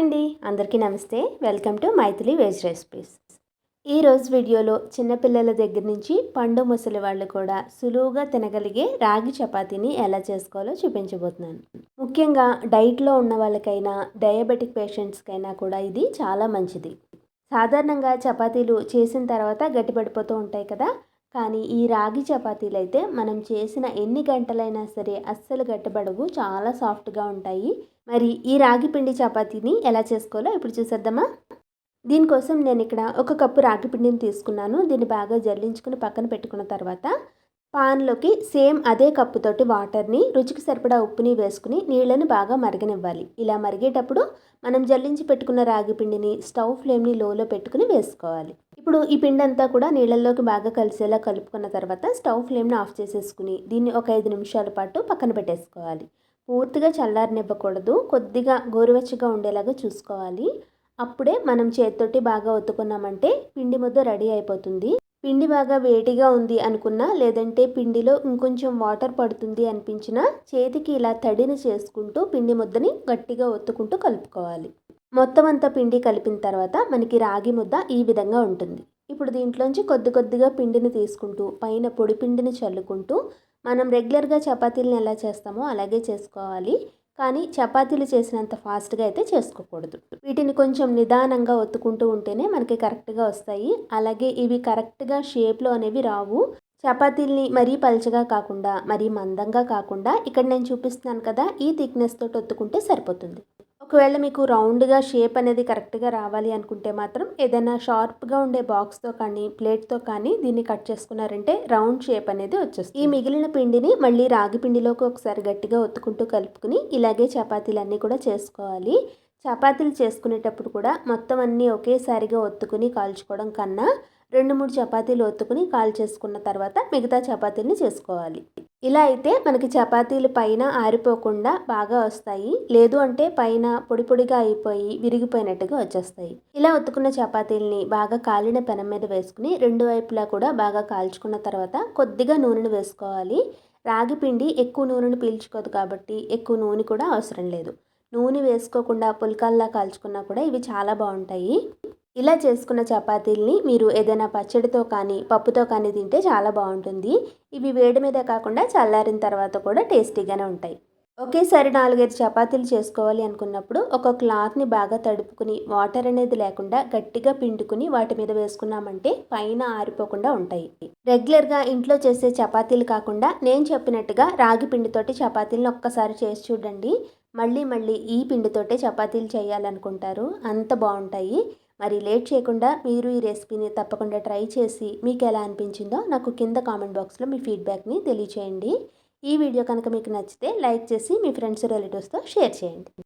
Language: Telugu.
అండి. అందరికీ నమస్తే. Welcome to Maithili veg recipes. ఈరోజు వీడియోలో చిన్నపిల్లల దగ్గర నుంచి పండు ముసలి వాళ్ళు కూడా సులువుగా తినగలిగే రాగి చపాతీని ఎలా చేసుకోవాలో చూపించబోతున్నాను. ముఖ్యంగా డైట్లో ఉన్న వాళ్ళకైనా డయాబెటిక్ పేషెంట్స్కైనా కూడా ఇది చాలా మంచిది. సాధారణంగా చపాతీలు చేసిన తర్వాత గట్టిపడిపోతూ ఉంటాయి కదా కానీ ఈ రాగి చపాతీలు అయితే మనం చేసిన ఎన్ని గంటలైనా సరే అస్సలు గట్టబడవు చాలా సాఫ్ట్గా ఉంటాయి. మరి ఈ రాగి పిండి చపాతీని ఎలా చేసుకోవాలో ఇప్పుడు చూసేద్దామా? దీనికోసం నేను ఇక్కడ ఒక కప్పు రాగి పిండిని తీసుకున్నాను. దీన్ని బాగా జల్లించుకుని పక్కన పెట్టుకున్న తర్వాత పాన్లోకి సేమ్ అదే కప్పుతోటి వాటర్ని రుచికి సరిపడా ఉప్పుని వేసుకుని నీళ్ళని బాగా మరగనివ్వాలి. ఇలా మరిగేటప్పుడు మనం జల్లించి పెట్టుకున్న రాగి పిండిని స్టవ్ ఫ్లేమ్ని లోలో పెట్టుకుని వేసుకోవాలి. ఇప్పుడు ఈ పిండి అంతా కూడా నీళ్ళల్లోకి బాగా కలిసేలా కలుపుకున్న తర్వాత స్టవ్ ఫ్లేమ్ని ఆఫ్ చేసేసుకుని దీన్ని ఒక ఐదు నిమిషాల పాటు పక్కన పెట్టేసుకోవాలి. పూర్తిగా చల్లారనివ్వకూడదు. కొద్దిగా గోరువెచ్చగా ఉండేలాగా చూసుకోవాలి. అప్పుడే మనం చేతితోటి బాగా ఒత్తుకున్నామంటే పిండి ముద్ద రెడీ అయిపోతుంది. పిండి బాగా వేడిగా ఉంది అనుకున్నా లేదంటే పిండిలో ఇంకొంచెం వాటర్ పడుతుంది అనిపించినా చేతికి ఇలా తడిని చేసుకుంటూ పిండి ముద్దని గట్టిగా ఒత్తుకుంటూ కలుపుకోవాలి. మొత్తం అంతా పిండి కలిపిన తర్వాత మనకి రాగి ముద్ద ఈ విధంగా ఉంటుంది. ఇప్పుడు దీంట్లోంచి కొద్ది కొద్దిగా పిండిని తీసుకుంటూ పైన పొడి పిండిని చల్లుకుంటూ మనం రెగ్యులర్గా చపాతీలను ఎలా చేస్తామో అలాగే చేసుకోవాలి. కానీ చపాతీలు చేసినంత ఫాస్ట్గా అయితే చేసుకోకూడదు. వీటిని కొంచెం నిదానంగా ఒత్తుకుంటూ ఉంటేనే మనకి కరెక్ట్గా వస్తాయి. అలాగే ఇవి కరెక్ట్గా షేప్లో అనేవి రావు. చపాతీల్ని మరీ పలచగా కాకుండా మరీ మందంగా కాకుండా ఇక్కడ నేను చూపిస్తున్నాను కదా ఈ థిక్నెస్ తోటి ఒత్తుకుంటే సరిపోతుంది. ఒకవేళ మీకు రౌండ్గా షేప్ అనేది కరెక్ట్గా రావాలి అనుకుంటే మాత్రం ఏదైనా షార్ప్గా ఉండే బాక్స్తో కానీ ప్లేట్తో కానీ దీన్ని కట్ చేసుకున్నారంటే రౌండ్ షేప్ అనేది వచ్చేస్తుంది. ఈ మిగిలిన పిండిని మళ్ళీ రాగి పిండిలోకి ఒకసారి గట్టిగా ఒత్తుకుంటూ కలుపుకుని ఇలాగే చపాతీలన్నీ కూడా చేసుకోవాలి. చపాతీలు చేసుకునేటప్పుడు కూడా మొత్తం అన్నీ ఒకేసారిగా ఒత్తుకుని కాల్చుకోవడం కన్నా రెండు మూడు చపాతీలు ఒత్తుకుని కాల్ చేసుకున్న తర్వాత మిగతా చపాతీలని చేసుకోవాలి. ఇలా అయితే మనకి చపాతీలు పైన ఆరిపోకుండా బాగా వస్తాయి. లేదు అంటే పైన పొడి పొడిగా అయిపోయి విరిగిపోయినట్టుగా వచ్చేస్తాయి. ఇలా ఉతుకున్న చపాతీలని బాగా కాలిన పెనం మీద వేసుకుని రెండు వైపులా కూడా బాగా కాల్చుకున్న తర్వాత కొద్దిగా నూనెను వేసుకోవాలి. రాగి పిండి ఎక్కువ నూనెను పీల్చుకోదు కాబట్టి ఎక్కువ నూనె కూడా అవసరం లేదు. నూనె వేసుకోకుండా పుల్కాల్లా కాల్చుకున్నా కూడా ఇవి చాలా బాగుంటాయి. ఇలా చేసుకున్న చపాతీల్ని మీరు ఏదైనా పచ్చడితో కానీ పప్పుతో కానీ తింటే చాలా బాగుంటుంది. ఇవి వేడి మీద కాకుండా చల్లారిన తర్వాత కూడా టేస్టీగానే ఉంటాయి. ఒకేసారి నాలుగైదు చపాతీలు చేసుకోవాలి అనుకున్నప్పుడు ఒక క్లాత్ని బాగా తడుపుకుని వాటర్ అనేది లేకుండా గట్టిగా పిండుకుని వాటి మీద వేసుకున్నామంటే పైన ఆరిపోకుండా ఉంటాయి. రెగ్యులర్గా ఇంట్లో చేసే చపాతీలు కాకుండా నేను చెప్పినట్టుగా రాగి పిండితోటి చపాతీలను ఒక్కసారి చేసి చూడండి. మళ్ళీ మళ్ళీ ఈ పిండితోటే చపాతీలు చేయాలనుకుంటారు. అంత బాగుంటాయి. మరి లేట్ చేయకుండా మీరు ఈ రెసిపీని తప్పకుండా ట్రై చేసి మీకు ఎలా అనిపించిందో నాకు కింద కామెంట్ బాక్స్లో మీ ఫీడ్బ్యాక్ని తెలియచేయండి. ఈ వీడియో కనుక మీకు నచ్చితే లైక్ చేసి మీ ఫ్రెండ్స్ రిలేటివ్స్తో షేర్ చేయండి.